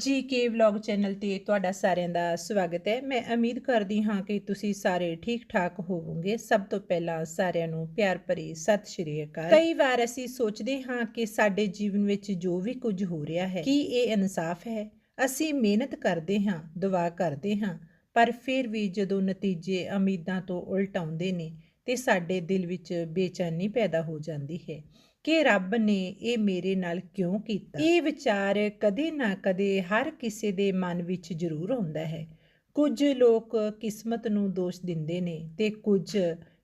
ਜੀ ਕੇ vlog channel ਤੇ ਤੁਹਾਡਾ ਸਾਰਿਆਂ ਦਾ ਸਵਾਗਤ ਹੈ। ਮੈਂ ਉਮੀਦ ਕਰਦੀ ਹਾਂ ਕਿ ਤੁਸੀਂ ਸਾਰੇ ਠੀਕ ਠਾਕ ਹੋਵੋਗੇ। ਸਭ ਤੋਂ ਪਹਿਲਾਂ ਸਾਰਿਆਂ ਨੂੰ ਪਿਆਰ ਭਰੀ ਸਤਿ ਸ਼੍ਰੀ ਅਕਾਲ। ਕਈ ਵਾਰ ਅਸੀਂ ਸੋਚਦੇ ਹਾਂ ਕਿ ਸਾਡੇ ਜੀਵਨ ਵਿੱਚ ਜੋ ਵੀ ਕੁਝ ਹੋ ਰਿਹਾ ਹੈ, ਕੀ ਇਹ ਇਨਸਾਫ ਹੈ? ਅਸੀਂ ਮਿਹਨਤ ਕਰਦੇ ਹਾਂ, ਦੁਆ ਕਰਦੇ ਹਾਂ, ਪਰ ਫਿਰ ਵੀ ਜਦੋਂ ਨਤੀਜੇ ਉਮੀਦਾਂ ਤੋਂ ਉਲਟ ਆਉਂਦੇ ਨੇ, ਤੇ ਸਾਡੇ ਦਿਲ ਵਿੱਚ ਬੇਚੈਨੀ ਪੈਦਾ ਹੋ ਜਾਂਦੀ ਹੈ। ਕਿ ਰੱਬ ਨੇ ਇਹ ਮੇਰੇ ਨਾਲ ਕਿਉਂ ਕੀਤਾ? ਇਹ ਵਿਚਾਰ ਕਦੇ ਨਾ ਕਦੇ ਹਰ ਕਿਸੇ ਦੇ ਮਨ ਵਿੱਚ ਜ਼ਰੂਰ ਆਉਂਦਾ ਹੈ। ਕੁਝ ਲੋਕ ਕਿਸਮਤ ਨੂੰ ਦੋਸ਼ ਦਿੰਦੇ ਨੇ ਤੇ ਕੁਝ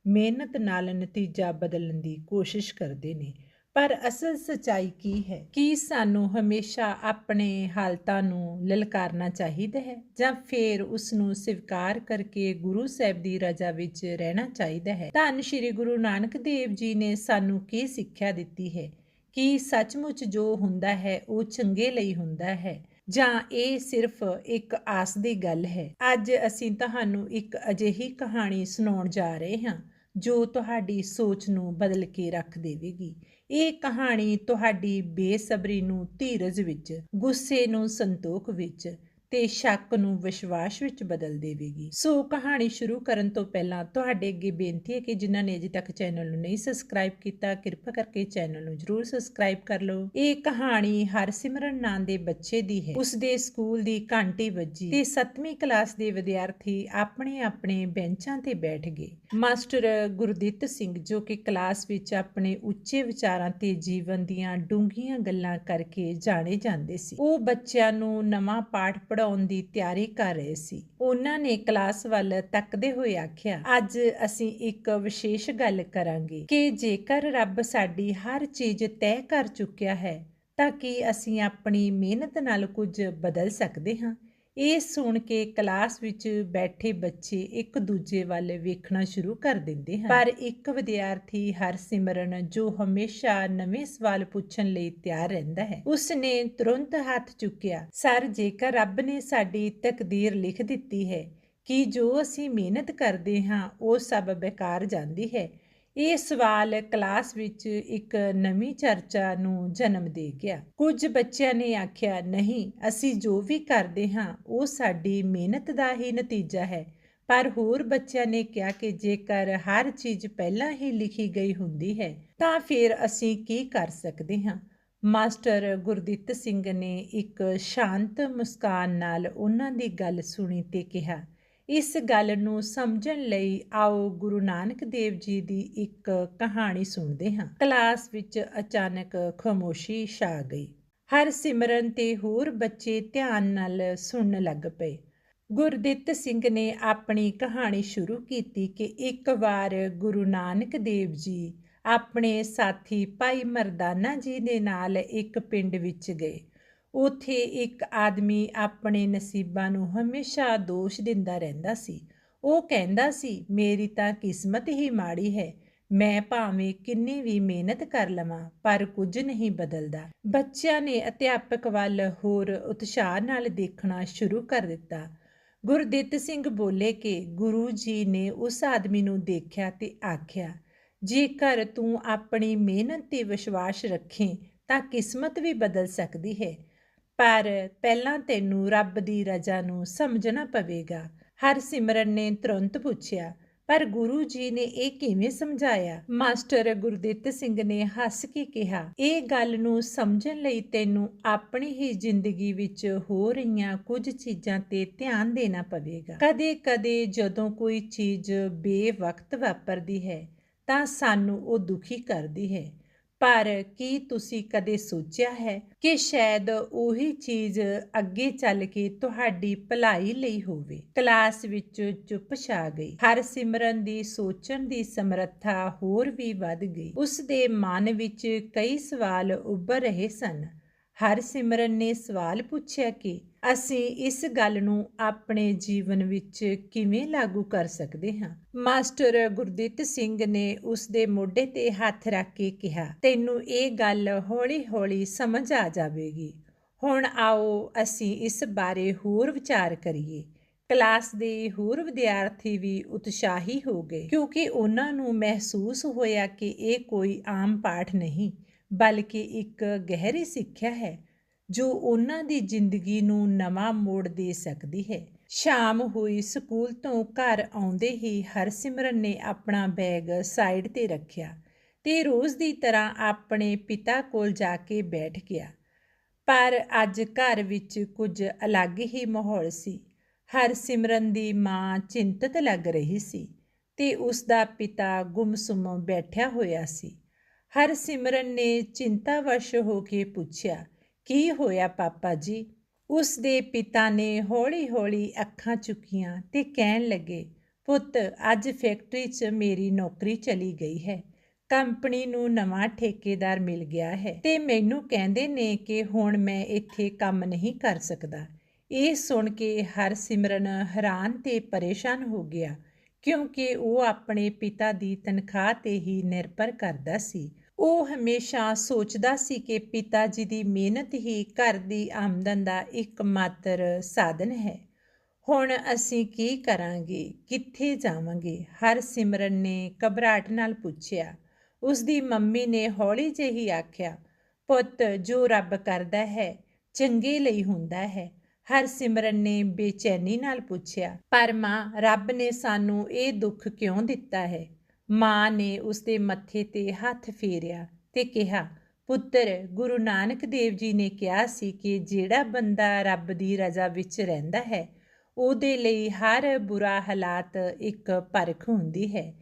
ਮਿਹਨਤ ਨਾਲ ਨਤੀਜਾ ਬਦਲਣ ਦੀ ਕੋਸ਼ਿਸ਼ ਕਰਦੇ ਨੇ। ਪਰ ਅਸਲ ਸਚਾਈ ਕੀ ਹੈ? ਕੀ ਸਾਨੂੰ ਹਮੇਸ਼ਾ ਆਪਣੇ ਹਾਲਤਾਂ ਨੂੰ ਲਲਕਾਰਨਾ ਚਾਹੀਦਾ ਹੈ ਜਾਂ ਫਿਰ ਉਸ ਨੂੰ ਸਵੀਕਾਰ ਕਰਕੇ ਗੁਰੂ ਸਾਹਿਬ ਦੀ ਰਜ਼ਾ ਵਿੱਚ ਰਹਿਣਾ ਚਾਹੀਦਾ ਹੈ? ਧੰਨ ਸ਼੍ਰੀ ਗੁਰੂ ਨਾਨਕ ਦੇਵ ਜੀ ਨੇ ਸਾਨੂੰ ਕੀ ਸਿੱਖਿਆ ਦਿੱਤੀ ਹੈ? ਕਿ ਸੱਚਮੁੱਚ ਜੋ ਹੁੰਦਾ ਹੈ, ਉਹ ਚੰਗੇ ਲਈ ਹੁੰਦਾ ਹੈ? ਜਾਂ ਇਹ ਸਿਰਫ ਇੱਕ ਆਸ ਦੀ ਗੱਲ ਹੈ? ਅੱਜ ਅਸੀਂ ਤੁਹਾਨੂੰ ਇੱਕ ਅਜਿਹੀ ਕਹਾਣੀ ਸੁਣਾਉਣ ਜਾ ਰਹੇ ਹਾਂ ਜੋ ਤੁਹਾਡੀ ਸੋਚ ਨੂੰ ਬਦਲ ਕੇ ਰੱਖ ਦੇਵੇਗੀ। ਇਹ ਕਹਾਣੀ ਤੁਹਾਡੀ ਬੇਸਬਰੀ ਨੂੰ ਧੀਰਜ ਵਿੱਚ ਗੁੱਸੇ ਨੂੰ ਸੰਤੋਖ ਵਿੱਚ ਤੇ ਸ਼ੱਕ ਨੂੰ ਵਿਸ਼ਵਾਸ ਵਿੱਚ ਬਦਲ ਦੇਵੇਗੀ। ਸੋ ਕਹਾਣੀ ਸ਼ੁਰੂ ਕਰਨ ਤੋਂ ਪਹਿਲਾਂ ਤੁਹਾਡੇ ਅੱਗੇ ਬੇਨਤੀ ਹੈ ਕਿ ਜਿਨ੍ਹਾਂ ਨੇ ਅਜੇ ਤੱਕ ਚੈਨਲ ਨੂੰ ਨਹੀਂ ਸਬਸਕ੍ਰਾਈਬ ਕੀਤਾ, ਕਿਰਪਾ ਕਰਕੇ ਚੈਨਲ ਨੂੰ ਜਰੂਰ ਸਬਸਕ੍ਰਾਈਬ ਕਰ ਲਓ। ਇਹ ਕਹਾਣੀ ਹਰਸਿਮਰਨ ਨਾਂ ਦੇ ਬੱਚੇ ਦੀ ਹੈ। ਉਸ ਦੇ ਸਕੂਲ ਦੀ ਘੰਟੀ ਵੱਜੀ ਤੇ 7ਵੀਂ ਕਲਾਸ ਦੇ ਵਿਦਿਆਰਥੀ ਆਪਣੇ ਆਪਣੇ ਬੈਂਚਾਂ ਤੇ ਬੈਠ ਗਏ। ਮਾਸਟਰ ਗੁਰਦਿੱਤ ਸਿੰਘ, ਜੋ ਕਿ ਕਲਾਸ ਵਿੱਚ ਆਪਣੇ ਉੱਚੇ ਵਿਚਾਰਾਂ ਤੇ ਜੀਵਨ ਦੀਆਂ ਡੂੰਘੀਆਂ ਗੱਲਾਂ ਕਰਕੇ ਜਾਣੇ ਜਾਂਦੇ ਸੀ। ਉਹ ਬੱਚਿਆਂ ਨੂੰ ਨਵਾਂ ਪਾਠ ਪੜਾਉਣ ਦੀ ਤਿਆਰੀ ਕਰ ਰਹੇ ਸੀ। ਉਹਨਾਂ ਨੇ ਕਲਾਸ ਵੱਲ ਤੱਕਦੇ ਹੋਏ ਆਖਿਆ, ਅੱਜ ਅਸੀਂ ਇੱਕ ਵਿਸ਼ੇਸ਼ ਗੱਲ ਕਰਾਂਗੇ ਕਿ ਜੇਕਰ ਰੱਬ ਸਾਡੀ ਹਰ ਚੀਜ਼ ਤੈਅ ਕਰ ਚੁੱਕਿਆ ਹੈ, ਤਾਂ ਕੀ ਅਸੀਂ ਆਪਣੀ ਮਿਹਨਤ ਨਾਲ ਕੁਝ ਬਦਲ ਸਕਦੇ ਹਾਂ? ਇਹ ਸੁਣ ਕੇ ਕਲਾਸ ਵਿੱਚ ਬੈਠੇ ਬੱਚੇ ਇੱਕ ਦੂਜੇ ਵੱਲ ਵੇਖਣਾ ਸ਼ੁਰੂ ਕਰ ਦਿੰਦੇ ਹਨ। ਪਰ ਇੱਕ ਵਿਦਿਆਰਥੀ ਹਰਸਿਮਰਨ ਜੋ ਹਮੇਸ਼ਾ ਨਵੇਂ ਸਵਾਲ ਪੁੱਛਣ ਲਈ ਤਿਆਰ ਰਹਿੰਦਾ ਹੈ ਉਸ ਨੇ ਤੁਰੰਤ ਹੱਥ ਚੁੱਕਿਆ, ਸਰ, ਜੇਕਰ ਰੱਬ ਨੇ ਸਾਡੀ ਤਕਦੀਰ ਲਿਖ ਦਿੱਤੀ ਹੈ ਕਿ ਜੋ ਅਸੀਂ ਮਿਹਨਤ ਕਰਦੇ ਹਾਂ, ਉਹ ਸਭ ਬੇਕਾਰ ਜਾਂਦੀ ਹੈ ਇਹ ਸਵਾਲ ਕਲਾਸ ਵਿੱਚ ਇੱਕ ਨਵੀਂ ਚਰਚਾ ਨੂੰ ਜਨਮ ਦੇ ਗਿਆ। ਕੁਝ ਬੱਚਿਆਂ ਨੇ ਆਖਿਆ, ਨਹੀਂ, ਅਸੀਂ ਜੋ ਵੀ ਕਰਦੇ ਹਾਂ, ਉਹ ਸਾਡੀ ਮਿਹਨਤ ਦਾ ਹੀ ਨਤੀਜਾ ਹੈ। ਪਰ ਹੋਰ ਬੱਚਿਆਂ ਨੇ ਕਿਹਾ ਕਿ ਜੇਕਰ ਹਰ ਚੀਜ਼ ਪਹਿਲਾਂ ਹੀ ਲਿਖੀ ਗਈ ਹੁੰਦੀ ਹੈ, ਤਾਂ ਫਿਰ ਅਸੀਂ ਕੀ ਕਰ ਸਕਦੇ ਹਾਂ? ਮਾਸਟਰ ਗੁਰਦਿੱਤ ਸਿੰਘ ਨੇ ਇੱਕ ਸ਼ਾਂਤ ਮੁਸਕਾਨ ਨਾਲ ਉਹਨਾਂ ਦੀ ਗੱਲ ਸੁਣੀ ਤੇ ਕਿਹਾ ਇਸ ਗੱਲ ਨੂੰ ਸਮਝਣ ਲਈ ਆਓ ਗੁਰੂ ਨਾਨਕ ਦੇਵ ਜੀ ਦੀ ਇੱਕ ਕਹਾਣੀ ਸੁਣਦੇ ਹਾਂ। ਕਲਾਸ ਵਿੱਚ ਅਚਾਨਕ ਖਾਮੋਸ਼ੀ ਛਾ ਗਈ। ਹਰ ਸਿਮਰਨ ਤੇ ਹੋਰ ਬੱਚੇ ਧਿਆਨ ਨਾਲ ਸੁਣਨ ਲੱਗ ਪਏ। ਗੁਰਦਿੱਤ ਸਿੰਘ ਨੇ ਆਪਣੀ ਕਹਾਣੀ ਸ਼ੁਰੂ ਕੀਤੀ ਕਿ ਇੱਕ ਵਾਰ ਗੁਰੂ ਨਾਨਕ ਦੇਵ ਜੀ ਆਪਣੇ ਸਾਥੀ ਭਾਈ ਮਰਦਾਨਾ ਜੀ ਦੇ ਨਾਲ ਇੱਕ ਪਿੰਡ ਵਿੱਚ ਗਏ। ਉਥੇ ਇੱਕ ਆਦਮੀ ਆਪਣੇ ਨਸੀਬਾਂ ਨੂੰ ਹਮੇਸ਼ਾ ਦੋਸ਼ ਦਿੰਦਾ ਰਹਿੰਦਾ ਸੀ। ਉਹ ਕਹਿੰਦਾ ਸੀ, ਮੇਰੀ ਤਾਂ ਕਿਸਮਤ ਹੀ ਮਾੜੀ ਹੈ। ਮੈਂ ਭਾਵੇਂ ਕਿੰਨੀ ਵੀ ਮਿਹਨਤ ਕਰ ਲਵਾਂ, ਪਰ ਕੁਝ ਨਹੀਂ ਬਦਲਦਾ ਬੱਚਿਆਂ ਨੇ ਅਧਿਆਪਕ ਵੱਲ ਹੋਰ ਉਤਸ਼ਾਹ ਨਾਲ ਦੇਖਣਾ ਸ਼ੁਰੂ ਕਰ ਦਿੱਤਾ। ਗੁਰਦਿੱਤ ਸਿੰਘ ਬੋਲੇ ਕਿ ਗੁਰੂ ਜੀ ਨੇ ਉਸ ਆਦਮੀ ਨੂੰ ਦੇਖਿਆ ਤੇ ਆਖਿਆ, ਜੇਕਰ ਤੂੰ ਆਪਣੀ ਮਿਹਨਤ ਤੇ ਵਿਸ਼ਵਾਸ ਰੱਖੇ, ਤਾਂ ਕਿਸਮਤ ਵੀ ਬਦਲ ਸਕਦੀ ਹੈ। ਪਰ ਪਹਿਲਾਂ ਤੈਨੂੰ ਰੱਬ ਦੀ ਰਜ਼ਾ ਨੂੰ ਸਮਝਣਾ ਪਵੇਗਾ। ਹਰ ਸਿਮਰਨ ਨੇ ਤੁਰੰਤ ਪੁੱਛਿਆ, ਪਰ ਗੁਰੂ ਜੀ ਨੇ ਇਹ ਕਿਵੇਂ ਸਮਝਾਇਆ? ਮਾਸਟਰ ਗੁਰਦਿੱਤ ਸਿੰਘ ਨੇ ਹੱਸ ਕੇ ਕਿਹਾ, ਇਹ ਗੱਲ ਨੂੰ ਸਮਝਣ ਲਈ ਤੈਨੂੰ ਆਪਣੀ ਹੀ ਜ਼ਿੰਦਗੀ ਵਿੱਚ ਹੋ ਰਹੀਆਂ ਕੁਝ ਚੀਜ਼ਾਂ ਤੇ ਧਿਆਨ ਦੇਣਾ ਪਵੇਗਾ। ਕਦੇ-ਕਦੇ ਜਦੋਂ ਕੋਈ ਚੀਜ਼ ਬੇਵਕਤ ਵਾਪਰਦੀ ਹੈ, ਤਾਂ ਸਾਨੂੰ ਉਹ ਦੁਖੀ ਕਰਦੀ ਹੈ। ਪਰ ਕੀ ਤੁਸੀਂ ਕਦੇ ਸੋਚਿਆ ਹੈ ਕਿ ਸ਼ਾਇਦ ਉਹੀ ਚੀਜ਼ ਅੱਗੇ ਚੱਲ ਕੇ ਤੁਹਾਡੀ ਭਲਾਈ ਲਈ ਹੋਵੇ? ਕਲਾਸ ਵਿੱਚ ਚੁੱਪ ਛਾ ਗਈ। ਹਰ ਸਿਮਰਨ ਦੀ ਸੋਚਣ ਦੀ ਸਮਰੱਥਾ ਹੋਰ ਵੀ ਵੱਧ ਗਈ। ਉਸ ਦੇ ਮਨ ਵਿੱਚ ਕਈ ਸਵਾਲ ਉੱਭਰ ਰਹੇ ਸਨ। ਹਰ ਸਿਮਰਨ ਨੇ ਸਵਾਲ ਪੁੱਛਿਆ ਕਿ ਅਸੀਂ ਇਸ ਗੱਲ ਨੂੰ ਆਪਣੇ ਜੀਵਨ ਵਿੱਚ ਕਿਵੇਂ ਲਾਗੂ ਕਰ ਸਕਦੇ ਹਾਂ? ਮਾਸਟਰ ਗੁਰਦਿੱਤ ਸਿੰਘ ਨੇ ਉਸ ਦੇ ਮੋਢੇ ਤੇ ਹੱਥ ਰੱਖ ਕੇ ਕਿਹਾ, ਤੈਨੂੰ ਇਹ ਗੱਲ ਹੌਲੀ-ਹੌਲੀ ਸਮਝ ਆ ਜਾਵੇਗੀ। ਹੁਣ ਆਓ ਅਸੀਂ ਇਸ ਬਾਰੇ ਹੋਰ ਵਿਚਾਰ ਕਰੀਏ। ਕਲਾਸ ਦੇ ਹੋਰ ਵਿਦਿਆਰਥੀ ਵੀ ਉਤਸ਼ਾਹੀ ਹੋ ਗਏ, ਕਿਉਂਕਿ ਉਹਨਾਂ ਨੂੰ ਮਹਿਸੂਸ ਹੋਇਆ ਕਿ ਇਹ ਕੋਈ ਆਮ ਪਾਠ ਨਹੀਂ। ਬਲਕਿ ਇੱਕ ਗਹਿਰੀ ਸਿੱਖਿਆ ਹੈ, ਜੋ ਉਹਨਾਂ ਦੀ ਜ਼ਿੰਦਗੀ ਨੂੰ ਨਵਾਂ ਮੋੜ ਦੇ ਸਕਦੀ ਹੈ। ਸ਼ਾਮ ਹੋਈ ਸਕੂਲ ਤੋਂ ਘਰ ਆਉਂਦੇ ਹੀ ਹਰਸਿਮਰਨ ਨੇ ਆਪਣਾ ਬੈਗ ਸਾਈਡ ਤੇ ਰੱਖਿਆ ਤੇ ਰੋਜ਼ ਦੀ ਤਰ੍ਹਾਂ ਆਪਣੇ ਪਿਤਾ ਕੋਲ ਜਾ ਕੇ ਬੈਠ ਗਿਆ। ਪਰ ਅੱਜ ਘਰ ਵਿੱਚ ਕੁਝ ਅਲੱਗ ਹੀ ਮਾਹੌਲ ਸੀ। ਹਰਸਿਮਰਨ ਦੀ ਮਾਂ ਚਿੰਤਤ ਲੱਗ ਰਹੀ ਸੀ ਤੇ ਉਸ ਦਾ ਪਿਤਾ ਗੁੰਮਸੁਮ ਬੈਠਿਆ ਹੋਇਆ ਸੀ। ਹਰਸਿਮਰਨ ਨੇ ਚਿੰਤਾਵਸ਼ ਹੋ ਕੇ ਪੁੱਛਿਆ, ਕੀ ਹੋਇਆ ਪਾਪਾ ਜੀ? ਉਸ ਦੇ ਪਿਤਾ ਨੇ ਹੌਲੀ-ਹੌਲੀ ਅੱਖਾਂ ਚੁੱਕੀਆਂ ਤੇ ਕਹਿਣ ਲੱਗੇ, ਪੁੱਤ, ਅੱਜ ਫੈਕਟਰੀ 'ਚ ਮੇਰੀ ਨੌਕਰੀ ਚਲੀ ਗਈ ਹੈ। ਕੰਪਨੀ ਨੂੰ ਨਵਾਂ ਠੇਕੇਦਾਰ ਮਿਲ ਗਿਆ ਹੈ ਤੇ ਮੈਨੂੰ ਕਹਿੰਦੇ ਨੇ ਕਿ ਹੁਣ ਮੈਂ ਇੱਥੇ ਕੰਮ ਨਹੀਂ ਕਰ ਸਕਦਾ। ਇਹ ਸੁਣ ਕੇ ਹਰਸਿਮਰਨ ਹੈਰਾਨ ਤੇ ਪਰੇਸ਼ਾਨ ਹੋ ਗਿਆ, ਕਿਉਂਕਿ ਉਹ ਆਪਣੇ ਪਿਤਾ ਦੀ ਤਨਖਾਹ ਤੇ ਹੀ ਨਿਰਭਰ ਕਰਦਾ ਸੀ। ਉਹ ਹਮੇਸ਼ਾ ਸੋਚਦਾ ਸੀ ਕਿ ਪਿਤਾ ਜੀ ਦੀ ਮਿਹਨਤ ਹੀ ਘਰ ਦੀ ਆਮਦਨ ਦਾ ਇੱਕ ਮਾਤਰ ਸਾਧਨ ਹੈ। ਹੁਣ ਅਸੀਂ ਕੀ ਕਰਾਂਗੇ? ਕਿੱਥੇ ਜਾਵਾਂਗੇ? ਹਰ ਸਿਮਰਨ ਨੇ ਘਬਰਾਹਟ ਨਾਲ ਪੁੱਛਿਆ। ਉਸ ਦੀ ਮੰਮੀ ਨੇ ਹੌਲੀ ਜਿਹੀ ਆਖਿਆ, ਪੁੱਤ, ਜੋ ਰੱਬ ਕਰਦਾ ਹੈ, ਚੰਗੇ ਲਈ ਹੁੰਦਾ ਹੈ। ਹਰ ਸਿਮਰਨ ਨੇ ਬੇਚੈਨੀ ਨਾਲ ਪੁੱਛਿਆ, ਪਰ ਮਾਂ, ਰੱਬ ਨੇ ਸਾਨੂੰ ਇਹ ਦੁੱਖ ਕਿਉਂ ਦਿੱਤਾ ਹੈ? ਮਾਂ ਨੇ ਉਸ ਦੇ ਮੱਥੇ ਤੇ ਹੱਥ ਫੇਰਿਆ ਤੇ ਕਿਹਾ, ਪੁੱਤਰ, ਗੁਰੂ ਨਾਨਕ ਦੇਵ ਜੀ ਨੇ ਕਿਹਾ ਸੀ ਕਿ ਜਿਹੜਾ ਬੰਦਾ ਰੱਬ ਦੀ ਰਜ਼ਾ ਵਿੱਚ ਰਹਿੰਦਾ ਹੈ, ਉਹਦੇ ਲਈ ਹਰ ਬੁਰਾ ਹਾਲਾਤ ਇੱਕ ਪਰਖ ਹੁੰਦੀ ਹੈ।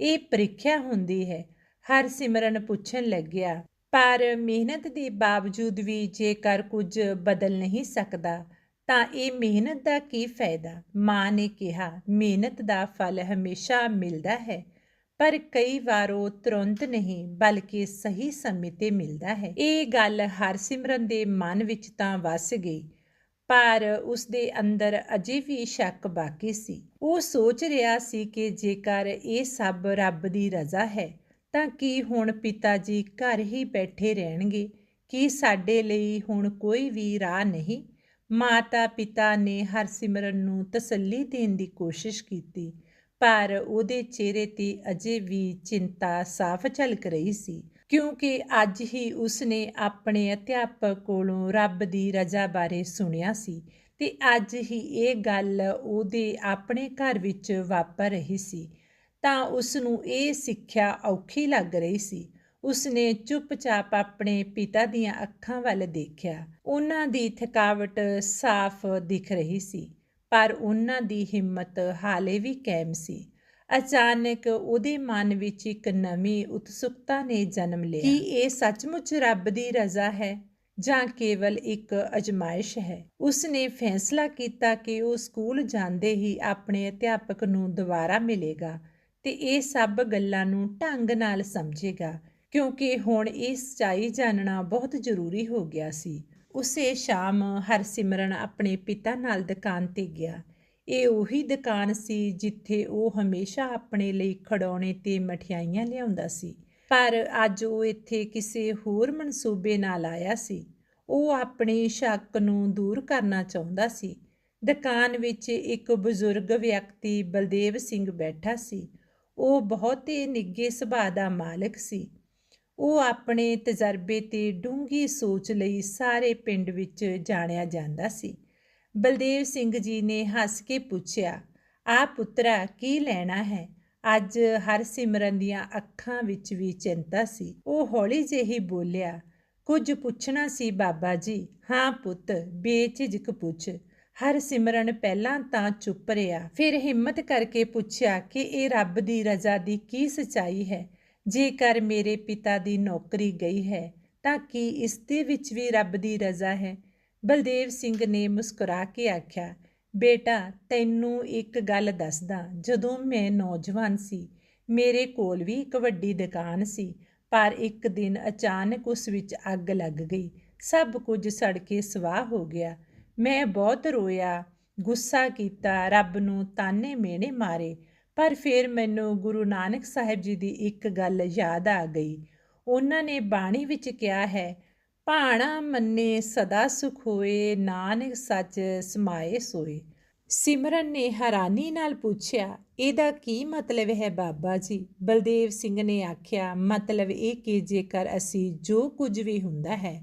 ਇਹ ਪ੍ਰੀਖਿਆ ਹੁੰਦੀ ਹੈ ਹਰ ਸਿਮਰਨ ਪੁੱਛਣ ਲੱਗਿਆ, ਪਰ ਮਿਹਨਤ ਦੇ ਬਾਵਜੂਦ ਵੀ ਜੇਕਰ ਕੁਝ ਬਦਲ ਨਹੀਂ ਸਕਦਾ, ਤਾਂ ਇਹ ਮਿਹਨਤ ਦਾ ਕੀ ਫਾਇਦਾ? ਮਾਂ ਨੇ ਕਿਹਾ, ਮਿਹਨਤ ਦਾ ਫਲ ਹਮੇਸ਼ਾ ਮਿਲਦਾ ਹੈ। ਪਰ ਕਈ ਵਾਰ ਉਹ ਤੁਰੰਤ ਨਹੀਂ, ਬਲਕਿ ਸਹੀ ਸਮੇਂ ਤੇ ਮਿਲਦਾ ਹੈ। ਇਹ ਗੱਲ ਹਰਸਿਮਰਨ ਦੇ ਮਨ ਵਿੱਚ ਤਾਂ ਵਸ ਗਈ, ਪਰ ਉਸ ਦੇ ਅੰਦਰ ਅਜੇ ਵੀ ਸ਼ੱਕ ਬਾਕੀ ਸੀ। ਉਹ ਸੋਚ ਰਿਹਾ ਸੀ ਕਿ ਜੇਕਰ ਇਹ ਸਭ ਰੱਬ ਦੀ ਰਜ਼ਾ ਹੈ, ਤਾਂ ਕੀ ਹੁਣ ਪਿਤਾ ਜੀ ਘਰ ਹੀ ਬੈਠੇ ਰਹਿਣਗੇ? ਕੀ ਸਾਡੇ ਲਈ ਹੁਣ ਕੋਈ ਵੀ ਰਾਹ ਨਹੀਂ? ਮਾਤਾ ਪਿਤਾ ਨੇ ਹਰਸਿਮਰਨ ਨੂੰ ਤਸੱਲੀ ਦੇਣ ਦੀ ਕੋਸ਼ਿਸ਼ ਕੀਤੀ ਪਰ ਉਹਦੇ ਚਿਹਰੇ ਤੇ ਅਜੇ ਵੀ ਚਿੰਤਾ ਸਾਫ਼ ਝਲਕ ਰਹੀ ਸੀ, ਕਿਉਂਕਿ ਅੱਜ ਹੀ ਉਸਨੇ ਆਪਣੇ ਅਧਿਆਪਕ ਕੋਲੋਂ ਰੱਬ ਦੀ ਰਜ਼ਾ ਬਾਰੇ ਸੁਣਿਆ ਸੀ ਤੇ ਅੱਜ ਹੀ ਇਹ ਗੱਲ ਉਹਦੇ ਆਪਣੇ ਘਰ ਵਿੱਚ ਵਾਪਰ ਰਹੀ ਸੀ। ਤਾਂ ਉਸ ਨੂੰ ਇਹ ਸਿੱਖਿਆ ਔਖੀ ਲੱਗ ਰਹੀ ਸੀ। ਉਸਨੇ ਚੁੱਪਚਾਪ ਆਪਣੇ ਪਿਤਾ ਦੀਆਂ ਅੱਖਾਂ ਵੱਲ ਦੇਖਿਆ। ਉਹਨਾਂ ਦੀ ਥਕਾਵਟ ਸਾਫ਼ ਦਿਖ ਰਹੀ ਸੀ। ਪਰ ਉਹਨਾਂ ਦੀ ਹਿੰਮਤ ਹਾਲੇ ਵੀ ਕਾਇਮ ਸੀ। ਅਚਾਨਕ ਉਹਦੇ ਮਨ ਵਿੱਚ ਇੱਕ ਨਵੀਂ ਉਤਸੁਕਤਾ ਨੇ ਜਨਮ ਲਿਆ। ਕਿ ਇਹ ਸੱਚਮੁੱਚ ਰੱਬ ਦੀ ਰਜ਼ਾ ਹੈ ਜਾਂ ਕੇਵਲ ਇੱਕ ਅਜਮਾਇਸ਼ ਹੈ? ਉਸਨੇ ਫੈਸਲਾ ਕੀਤਾ ਕਿ ਉਹ ਸਕੂਲ ਜਾਂਦੇ ਹੀ ਆਪਣੇ ਅਧਿਆਪਕ ਨੂੰ ਦੁਬਾਰਾ ਮਿਲੇਗਾ ਤੇ ਇਹ ਸਭ ਗੱਲਾਂ ਨੂੰ ਢੰਗ ਨਾਲ ਸਮਝੇਗਾ, ਕਿਉਂਕਿ ਹੁਣ ਇਹ ਸੱਚਾਈ ਜਾਣਨਾ ਬਹੁਤ ਜ਼ਰੂਰੀ ਹੋ ਗਿਆ ਸੀ। ਉਸੇ ਸ਼ਾਮ ਹਰਸਿਮਰਨ ਆਪਣੇ ਪਿਤਾ ਨਾਲ ਦੁਕਾਨ ਤੇ ਗਿਆ। ਇਹ ਉਹੀ ਦੁਕਾਨ ਸੀ ਜਿੱਥੇ ਉਹ ਹਮੇਸ਼ਾ ਆਪਣੇ ਲਈ ਖੜੌਣੇ ਤੇ ਮਠਿਆਈਆਂ ਲਿਆਉਂਦਾ ਸੀ। ਪਰ ਅੱਜ ਉਹ ਇੱਥੇ ਕਿਸੇ ਹੋਰ ਮਨਸੂਬੇ ਨਾਲ ਆਇਆ ਸੀ। ਉਹ ਆਪਣੀ ਸ਼ੱਕ ਨੂੰ ਦੂਰ ਕਰਨਾ ਚਾਹੁੰਦਾ ਸੀ। ਦੁਕਾਨ ਵਿੱਚ ਇੱਕ ਬਜ਼ੁਰਗ ਵਿਅਕਤੀ ਬਲਦੇਵ ਸਿੰਘ ਬੈਠਾ ਸੀ। ਉਹ ਬਹੁਤੇ ਹੀ ਨਿੱਘੇ ਸੁਭਾਅ ਦਾ ਮਾਲਕ ਸੀ। ਉਹ ਆਪਣੇ ਤਜਰਬੇ ਤੇ ਡੂੰਗੀ ਸੋਚ ਲਈ ਸਾਰੇ ਪਿੰਡ ਵਿੱਚ ਜਾਣਿਆ ਜਾਂਦਾ ਸੀ। ਬਲਦੇਵ ਸਿੰਘ ਜੀ ਨੇ ਹੱਸ ਕੇ ਪੁੱਛਿਆ, ਆ ਪੁੱਤਰਾ, ਕੀ ਲੈਣਾ ਹੈ? ਅੱਜ ਹਰਸਿਮਰਨ ਦੀਆਂ ਅੱਖਾਂ ਵਿੱਚ ਵੀ ਚਿੰਤਾ ਸੀ। ਉਹ ਹੌਲੀ ਜਿਹੀ ਬੋਲਿਆ, ਕੁਝ ਪੁੱਛਣਾ ਸੀ ਬਾਬਾ ਜੀ? ਹਾਂ ਪੁੱਤ, ਬੇਝਿਜਕ ਪੁੱਛ। ਹਰਸਿਮਰਨ ਪਹਿਲਾਂ ਤਾਂ ਚੁੱਪ ਰਿਹਾ, ਫਿਰ ਹਿੰਮਤ ਕਰਕੇ ਪੁੱਛਿਆ ਕਿ ਇਹ ਰੱਬ ਦੀ ਰਜ਼ਾ ਦੀ ਕੀ ਸਚਾਈ ਹੈ? ਜੇਕਰ ਮੇਰੇ ਪਿਤਾ ਦੀ ਨੌਕਰੀ ਗਈ ਹੈ, ਤਾਂ ਕੀ ਇਸ ਦੇ ਵਿੱਚ ਵੀ ਰੱਬ ਦੀ ਰਜ਼ਾ ਹੈ? ਬਲਦੇਵ ਸਿੰਘ ਨੇ ਮੁਸਕਰਾ ਕੇ ਆਖਿਆ, ਬੇਟਾ, ਤੈਨੂੰ ਇੱਕ ਗੱਲ ਦੱਸਦਾ, ਜਦੋਂ ਮੈਂ ਨੌਜਵਾਨ ਸੀ, ਮੇਰੇ ਕੋਲ ਵੀ ਇੱਕ ਵੱਡੀ ਦੁਕਾਨ ਸੀ, ਪਰ ਇੱਕ ਦਿਨ ਅਚਾਨਕ ਉਸ ਵਿੱਚ ਅੱਗ ਲੱਗ ਗਈ, ਸਭ ਕੁਝ ਸੜ ਕੇ ਸਵਾਹ ਹੋ ਗਿਆ। ਮੈਂ ਬਹੁਤ ਰੋਇਆ, ਗੁੱਸਾ ਕੀਤਾ, ਰੱਬ ਨੂੰ ਤਾਨੇ ਮੇਣੇ ਮਾਰੇ। ਪਰ ਫਿਰ ਮੈਨੂੰ ਗੁਰੂ ਨਾਨਕ ਸਾਹਿਬ ਜੀ ਦੀ ਇੱਕ ਗੱਲ ਯਾਦ ਆ ਗਈ। ਉਹਨਾਂ ਨੇ ਬਾਣੀ ਵਿੱਚ ਕਿਹਾ ਹੈ, ਭਾਣਾ ਮੰਨੇ ਸਦਾ ਸੁਖ ਹੋਏ, ਨਾਨਕ ਸੱਚ ਸਮਾਏ ਸੋਏ। ਸਿਮਰਨ ਨੇ ਹੈਰਾਨੀ ਨਾਲ ਪੁੱਛਿਆ, ਇਹਦਾ ਕੀ ਮਤਲਬ ਹੈ ਬਾਬਾ ਜੀ? ਬਲਦੇਵ ਸਿੰਘ ਨੇ ਆਖਿਆ, ਮਤਲਬ ਇਹ ਕਿ ਜੇਕਰ ਅਸੀਂ ਜੋ ਕੁਝ ਵੀ ਹੁੰਦਾ ਹੈ,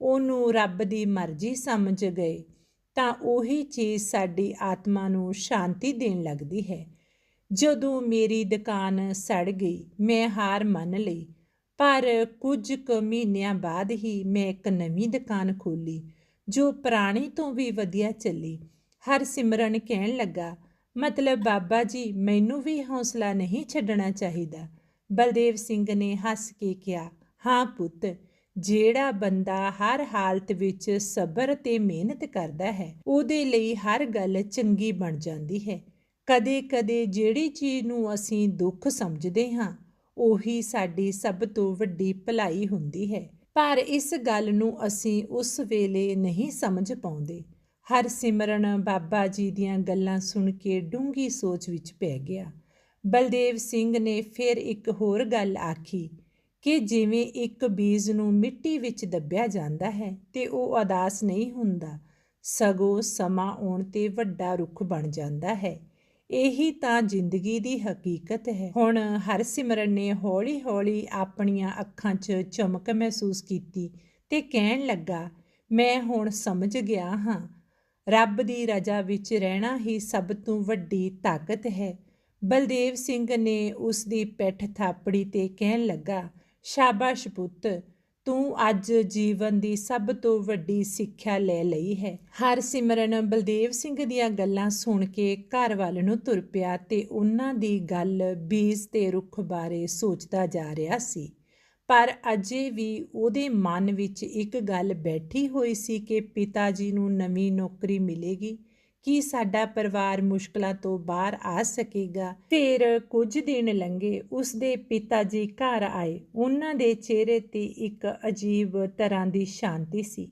ਉਹਨੂੰ ਰੱਬ ਦੀ ਮਰਜ਼ੀ ਸਮਝ ਗਏ, ਤਾਂ ਉਹੀ ਚੀਜ਼ ਸਾਡੀ ਆਤਮਾ ਨੂੰ ਸ਼ਾਂਤੀ ਦੇਣ ਲੱਗਦੀ ਹੈ। ਜਦੋਂ ਮੇਰੀ ਦੁਕਾਨ ਸੜ ਗਈ, ਮੈਂ ਹਾਰ ਮੰਨ ਲਈ। ਪਰ ਕੁਝ ਕੁ ਮਹੀਨਿਆਂ ਬਾਅਦ ਹੀ ਮੈਂ ਇੱਕ ਨਵੀਂ ਦੁਕਾਨ ਖੋਲੀ ਜੋ ਪੁਰਾਣੀ ਤੋਂ ਵੀ ਵਧੀਆ ਚੱਲੀ। ਹਰ ਸਿਮਰਨ ਕਹਿਣ ਲੱਗਾ, ਮਤਲਬ ਬਾਬਾ ਜੀ, ਮੈਨੂੰ ਵੀ ਹੌਸਲਾ ਨਹੀਂ ਛੱਡਣਾ ਚਾਹੀਦਾ। ਬਲਦੇਵ ਸਿੰਘ ਨੇ ਹੱਸ ਕੇ ਕਿਹਾ, ਹਾਂ ਪੁੱਤ, ਜਿਹੜਾ ਬੰਦਾ ਹਰ ਹਾਲਤ ਵਿੱਚ ਸਬਰ ਤੇ ਮਿਹਨਤ ਕਰਦਾ ਹੈ, ਉਹਦੇ ਲਈ ਹਰ ਗੱਲ ਚੰਗੀ ਬਣ ਜਾਂਦੀ ਹੈ। ਕਦੇ-ਕਦੇ ਜਿਹੜੀ ਚੀਜ਼ ਨੂੰ ਅਸੀਂ ਦੁੱਖ ਸਮਝਦੇ ਹਾਂ, ਉਹੀ ਸਾਡੀ ਸਭ ਤੋਂ ਵੱਡੀ ਭਲਾਈ ਹੁੰਦੀ ਹੈ। ਪਰ ਇਸ ਗੱਲ ਨੂੰ ਅਸੀਂ ਉਸ ਵੇਲੇ ਨਹੀਂ ਸਮਝ ਪਾਉਂਦੇ। ਹਰ ਸਿਮਰਨ ਬਾਬਾ ਜੀ ਦੀਆਂ ਗੱਲਾਂ ਸੁਣ ਕੇ ਡੂੰਗੀ ਸੋਚ ਵਿੱਚ ਪੈ ਗਿਆ। ਬਲਦੇਵ ਸਿੰਘ ਨੇ ਫਿਰ ਇੱਕ ਹੋਰ ਗੱਲ ਆਖੀ ਕਿ ਜਿਵੇਂ ਇੱਕ ਬੀਜ ਨੂੰ ਮਿੱਟੀ ਵਿੱਚ ਦੱਬਿਆ ਜਾਂਦਾ ਹੈ ਤੇ ਉਹ ਅਦਾਸ ਨਹੀਂ ਹੁੰਦਾ, ਸਗੋਂ ਸਮਾਂ ਆਉਣ ਤੇ ਵੱਡਾ ਰੁੱਖ ਬਣ ਜਾਂਦਾ ਹੈ। ਇਹੀ ਤਾਂ ਜ਼ਿੰਦਗੀ ਦੀ ਹਕੀਕਤ ਹੈ। ਹੁਣ ਹਰਸਿਮਰਨ ਨੇ ਹੌਲੀ-ਹੌਲੀ ਆਪਣੀਆਂ ਅੱਖਾਂ 'ਚ ਚਮਕ ਮਹਿਸੂਸ ਕੀਤੀ ਤੇ ਕਹਿਣ ਲੱਗਾ, ਮੈਂ ਹੁਣ ਸਮਝ ਗਿਆ ਹਾਂ। ਰੱਬ ਦੀ ਰਜ਼ਾ ਵਿੱਚ ਰਹਿਣਾ ਹੀ ਸਭ ਤੋਂ ਵੱਡੀ ਤਾਕਤ ਹੈ। ਬਲਦੇਵ ਸਿੰਘ ਨੇ ਉਸ ਦੀ ਪਿੱਠ ਥਾਪੜੀ ਤੇ ਕਹਿਣ ਲੱਗਾ, ਸ਼ਾਬਾਸ਼ ਪੁੱਤ ਤੂੰ ਅੱਜ ਜੀਵਨ ਦੀ ਸਭ ਤੋਂ ਵੱਡੀ ਸਿੱਖਿਆ ਲੈ ਲਈ ਹੈ। ਹਰ ਸਿਮਰਨ ਬਲਦੇਵ ਸਿੰਘ ਦੀਆਂ ਗੱਲਾਂ ਸੁਣ ਕੇ ਘਰ ਵੱਲ ਨੂੰ ਤੁਰ ਪਿਆ ਤੇ ਉਹਨਾਂ ਦੀ ਗੱਲ ਬੀਜ ਤੇ ਰੁੱਖ ਬਾਰੇ ਸੋਚਦਾ ਜਾ ਰਿਹਾ ਸੀ। ਪਰ ਅਜੇ ਵੀ ਉਹਦੇ ਮਨ ਵਿੱਚ ਇੱਕ ਗੱਲ ਬੈਠੀ ਹੋਈ ਸੀ ਕਿ ਪਿਤਾ ਜੀ ਨੂੰ ਨਵੀਂ ਨੌਕਰੀ ਮਿਲੇਗੀ। ਕੀ ਸਾਡਾ ਪਰਿਵਾਰ ਮੁਸ਼ਕਲਾਂ ਤੋਂ ਬਾਹਰ ਆ ਸਕੇਗਾ। ਫਿਰ ਕੁਝ ਦਿਨ ਲੰਘੇ ਉਸ ਦੇ ਪਿਤਾ ਜੀ ਘਰ ਆਏ। ਉਹਨਾਂ ਦੇ ਚਿਹਰੇ ਤੇ ਇੱਕ ਅਜੀਬ ਤਰ੍ਹਾਂ ਦੀ ਸ਼ਾਂਤੀ ਸੀ।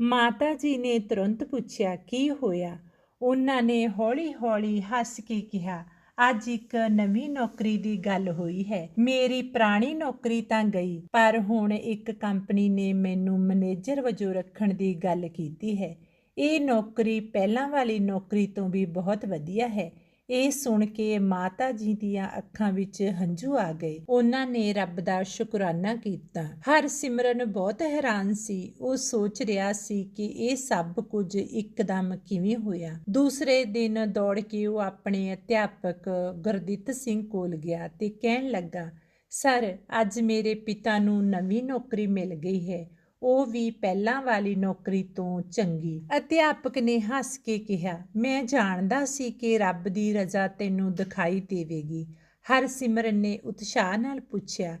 ਮਾਤਾ ਜੀ ਨੇ ਤੁਰੰਤ ਪੁੱਛਿਆ, ਕੀ ਹੋਇਆ? ਉਹਨਾਂ ਨੇ ਹੌਲੀ-ਹੌਲੀ ਹੱਸ ਕੇ ਕਿਹਾ, ਅੱਜ ਇੱਕ ਨਵੀਂ ਨੌਕਰੀ ਦੀ ਗੱਲ ਹੋਈ ਹੈ। ਮੇਰੀ ਪੁਰਾਣੀ ਨੌਕਰੀ ਤਾਂ ਗਈ, ਪਰ ਹੁਣ ਇੱਕ ਕੰਪਨੀ ਨੇ ਮੈਨੂੰ ਮੈਨੇਜਰ ਵਜੋਂ ਰੱਖਣ ਦੀ ਗੱਲ ਕੀਤੀ ਹੈ। ਇਹ ਨੌਕਰੀ ਪਹਿਲਾਂ ਵਾਲੀ ਨੌਕਰੀ ਤੋਂ ਵੀ ਬਹੁਤ ਵਧੀਆ ਹੈ। ਇਹ ਸੁਣ ਕੇ ਮਾਤਾ ਜੀ ਦੀਆਂ ਅੱਖਾਂ ਵਿੱਚ ਹੰਝੂ ਆ ਗਏ। ਉਹਨਾਂ ਨੇ ਰੱਬ ਦਾ ਸ਼ੁਕਰਾਨਾ ਕੀਤਾ। ਹਰ ਸਿਮਰਨ ਬਹੁਤ ਹੈਰਾਨ ਸੀ। ਉਹ ਸੋਚ ਰਿਹਾ ਸੀ ਕਿ ਇਹ ਸਭ ਕੁਝ ਇੱਕਦਮ ਕਿਵੇਂ ਹੋਇਆ। ਦੂਸਰੇ ਦਿਨ ਦੌੜ ਕੇ ਉਹ ਆਪਣੇ ਅਧਿਆਪਕ ਗੁਰਦਿੱਤ ਸਿੰਘ ਕੋਲ ਗਿਆ ਤੇ ਕਹਿਣ ਲੱਗਾ, ਸਰ, ਅੱਜ ਮੇਰੇ ਪਿਤਾ ਨੂੰ ਨਵੀਂ ਨੌਕਰੀ ਮਿਲ ਗਈ ਹੈ। ਉਹ ਵੀ ਪਹਿਲਾਂ ਵਾਲੀ ਨੌਕਰੀ ਤੋਂ ਚੰਗੀ। ਅਧਿਆਪਕ ਨੇ ਹੱਸ ਕੇ ਕਿਹਾ, ਮੈਂ ਜਾਣਦਾ ਸੀ ਕਿ ਰੱਬ ਦੀ ਰਜ਼ਾ ਤੈਨੂੰ ਦਿਖਾਈ ਦੇਵੇਗੀ। ਹਰਸਿਮਰਨ ਨੇ ਉਤਸ਼ਾਹ ਨਾਲ ਪੁੱਛਿਆ,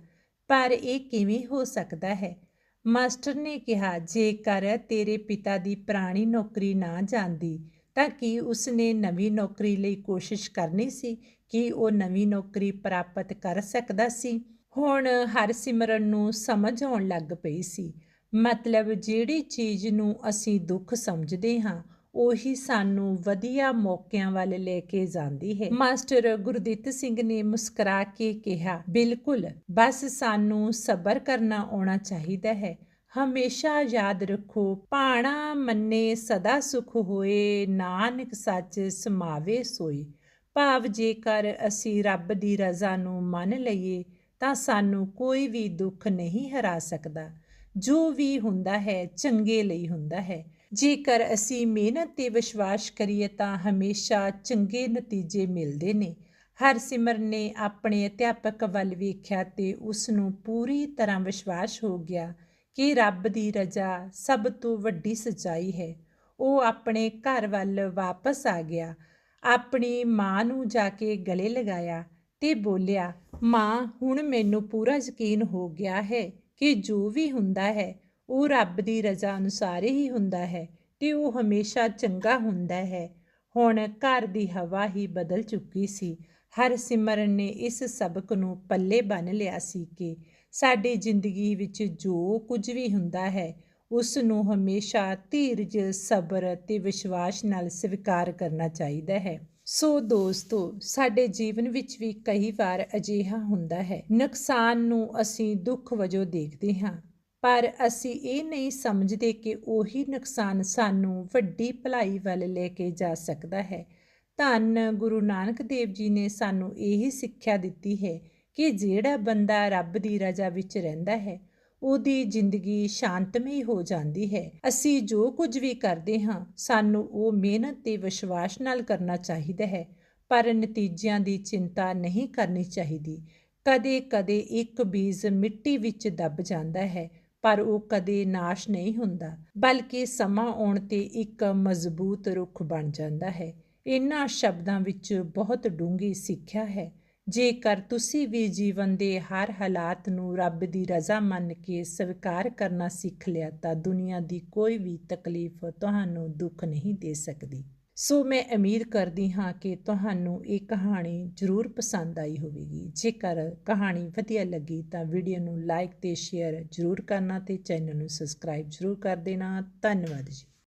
ਪਰ ਇਹ ਕਿਵੇਂ ਹੋ ਸਕਦਾ ਹੈ? ਮਾਸਟਰ ਨੇ ਕਿਹਾ, ਜੇਕਰ ਤੇਰੇ ਪਿਤਾ ਦੀ ਪੁਰਾਣੀ ਨੌਕਰੀ ਨਾ ਜਾਂਦੀ, ਤਾਂ ਕੀ ਉਸਨੇ ਨਵੀਂ ਨੌਕਰੀ ਲਈ ਕੋਸ਼ਿਸ਼ ਕਰਨੀ ਸੀ ਕਿ ਉਹ ਨਵੀਂ ਨੌਕਰੀ ਪ੍ਰਾਪਤ ਕਰ ਸਕਦਾ ਸੀ? ਹੁਣ ਹਰਸਿਮਰਨ ਨੂੰ ਸਮਝ ਆਉਣ ਲੱਗ ਪਈ ਸੀ। ਮਤਲਬ ਜਿਹੜੀ ਚੀਜ਼ ਨੂੰ ਅਸੀਂ ਦੁੱਖ ਸਮਝਦੇ ਹਾਂ, ਉਹੀ ਸਾਨੂੰ ਵਧੀਆ ਮੌਕਿਆਂ ਵੱਲ ਲੈ ਕੇ ਜਾਂਦੀ ਹੈ। ਮਾਸਟਰ ਗੁਰਦਿੱਤ ਸਿੰਘ ਨੇ ਮੁਸਕਰਾ ਕੇ ਕਿਹਾ, ਬਿਲਕੁਲ, ਬਸ ਸਾਨੂੰ ਸਬਰ ਕਰਨਾ ਆਉਣਾ ਚਾਹੀਦਾ ਹੈ। ਹਮੇਸ਼ਾ ਯਾਦ ਰੱਖੋ ਪਾਣਾ ਮੰਨੇ ਸਦਾ ਸੁਖ ਹੋਏ, ਨਾਨਕ ਸੱਚ ਸਮਾਵੇ ਸੋਈ ਭਾਵ ਜੇਕਰ ਅਸੀਂ ਰੱਬ ਦੀ ਰਜ਼ਾ ਨੂੰ ਮੰਨ ਲਈਏ, ਤਾਂ ਸਾਨੂੰ ਕੋਈ ਵੀ ਦੁੱਖ ਨਹੀਂ ਹਰਾ ਸਕਦਾ। ਜੋ ਵੀ ਹੁੰਦਾ ਹੈ, ਚੰਗੇ ਲਈ ਹੁੰਦਾ ਹੈ। ਜੇਕਰ ਅਸੀਂ ਮਿਹਨਤ ਤੇ ਵਿਸ਼ਵਾਸ ਕਰੀਏ ਤਾਂ ਹਮੇਸ਼ਾ ਚੰਗੇ ਨਤੀਜੇ ਮਿਲਦੇ ਨੇ। ਹਰਸਿਮਰ ਨੇ ਆਪਣੇ ਅਧਿਆਪਕ ਵੱਲ ਵੇਖਿਆ ਤੇ ਉਸ ਨੂੰ ਪੂਰੀ ਤਰ੍ਹਾਂ ਵਿਸ਼ਵਾਸ ਹੋ ਗਿਆ ਕਿ ਰੱਬ ਦੀ ਰਜ਼ਾ ਸਭ ਤੋਂ ਵੱਡੀ ਸਚਾਈ ਹੈ। ਉਹ ਆਪਣੇ ਘਰ ਵੱਲ ਵਾਪਸ ਆ ਗਿਆ। ਆਪਣੀ ਮਾਂ ਨੂੰ ਜਾ ਕੇ ਗਲੇ ਲਗਾਇਆ ਤੇ ਬੋਲਿਆ, ਮਾਂ, ਹੁਣ ਮੈਨੂੰ ਪੂਰਾ ਯਕੀਨ ਹੋ ਗਿਆ ਹੈ ਕਿ ਜੋ ਵੀ ਹੁੰਦਾ ਹੈ, ਉਹ ਰੱਬ ਦੀ ਰਜ਼ਾ ਅਨੁਸਾਰ ਹੀ ਹੁੰਦਾ ਹੈ ਤੇ ਉਹ ਹਮੇਸ਼ਾ ਚੰਗਾ ਹੁੰਦਾ ਹੈ। ਹੁਣ ਘਰ ਦੀ ਹਵਾ ਹੀ ਬਦਲ ਚੁੱਕੀ ਸੀ। ਹਰ ਸਿਮਰਨ ਨੇ ਇਸ ਸਬਕ ਨੂੰ ਪੱਲੇ ਬੰਨ ਲਿਆ ਸੀ ਕਿ ਸਾਡੀ ਜ਼ਿੰਦਗੀ ਵਿੱਚ ਜੋ ਕੁਝ ਵੀ ਹੁੰਦਾ ਹੈ, ਉਸ ਨੂੰ ਹਮੇਸ਼ਾ ਧੀਰਜ, ਸਬਰ ਤੇ ਵਿਸ਼ਵਾਸ ਨਾਲ ਸਵੀਕਾਰ ਕਰਨਾ ਚਾਹੀਦਾ ਹੈ। ਸੋ ਦੋਸਤੋ, ਸਾਡੇ ਜੀਵਨ ਵਿੱਚ ਵੀ ਕਈ ਵਾਰ ਅਜਿਹਾ ਹੁੰਦਾ ਹੈ। ਨੁਕਸਾਨ ਨੂੰ ਅਸੀਂ ਦੁੱਖ ਵਜੋਂ ਦੇਖਦੇ ਹਾਂ, ਪਰ ਅਸੀਂ ਇਹ ਨਹੀਂ ਸਮਝਦੇ ਕਿ ਉਹੀ ਨੁਕਸਾਨ ਸਾਨੂੰ ਵੱਡੀ ਭਲਾਈ ਵੱਲ ਲੈ ਕੇ ਜਾ ਸਕਦਾ ਹੈ। ਧੰਨ ਗੁਰੂ ਨਾਨਕ ਦੇਵ ਜੀ ਨੇ ਸਾਨੂੰ ਇਹ ਸਿੱਖਿਆ ਦਿੱਤੀ ਹੈ ਕਿ ਜਿਹੜਾ ਬੰਦਾ ਰੱਬ ਦੀ ਰਜ਼ਾ ਵਿੱਚ ਰਹਿੰਦਾ ਹੈ ਉਹਦੀ ਜ਼ਿੰਦਗੀ ਸ਼ਾਂਤਮਈ ਹੋ ਜਾਂਦੀ ਹੈ। ਅਸੀਂ ਜੋ ਕੁਝ ਵੀ ਕਰਦੇ ਹਾਂ, ਸਾਨੂੰ ਉਹ ਮਿਹਨਤ ਤੇ ਵਿਸ਼ਵਾਸ ਨਾਲ ਕਰਨਾ ਚਾਹੀਦਾ ਹੈ, ਪਰ ਨਤੀਜਿਆਂ ਦੀ ਚਿੰਤਾ ਨਹੀਂ ਕਰਨੀ ਚਾਹੀਦੀ। ਕਦੇ-ਕਦੇ ਇੱਕ ਬੀਜ ਮਿੱਟੀ ਵਿੱਚ ਦੱਬ ਜਾਂਦਾ ਹੈ, ਪਰ ਉਹ ਕਦੇ ਨਾਸ਼ ਨਹੀਂ ਹੁੰਦਾ, ਬਲਕਿ ਸਮਾਂ ਆਉਣ ਤੇ ਇੱਕ ਮਜ਼ਬੂਤ ਰੁੱਖ ਬਣ ਜਾਂਦਾ ਹੈ। ਇਹਨਾਂ ਸ਼ਬਦਾਂ ਵਿੱਚ ਬਹੁਤ ਡੂੰਘੀ ਸਿੱਖਿਆ ਹੈ। ਜੇਕਰ ਤੁਸੀਂ ਵੀ ਜੀਵਨ ਦੇ ਹਰ ਹਾਲਾਤ ਨੂੰ ਰੱਬ ਦੀ ਰਜ਼ਾ ਮੰਨ ਕੇ ਸਵੀਕਾਰ ਕਰਨਾ ਸਿੱਖ ਲਿਆ, ਤਾਂ ਦੁਨੀਆ ਦੀ ਕੋਈ ਵੀ ਤਕਲੀਫ ਤੁਹਾਨੂੰ ਦੁੱਖ ਨਹੀਂ ਦੇ ਸਕਦੀ। ਸੋ ਮੈਂ ਉਮੀਦ ਕਰਦੀ ਹਾਂ ਕਿ ਤੁਹਾਨੂੰ ਇਹ ਕਹਾਣੀ ਜ਼ਰੂਰ ਪਸੰਦ ਆਈ ਹੋਵੇਗੀ। ਜੇਕਰ ਕਹਾਣੀ ਵਧੀਆ ਲੱਗੀ, ਤਾਂ ਵੀਡੀਓ ਨੂੰ ਲਾਈਕ ਤੇ ਸ਼ੇਅਰ ਜ਼ਰੂਰ ਕਰਨਾ ਤੇ ਚੈਨਲ ਨੂੰ ਸਬਸਕ੍ਰਾਈਬ ਜ਼ਰੂਰ ਕਰ ਦੇਣਾ। ਧੰਨਵਾਦ ਜੀ।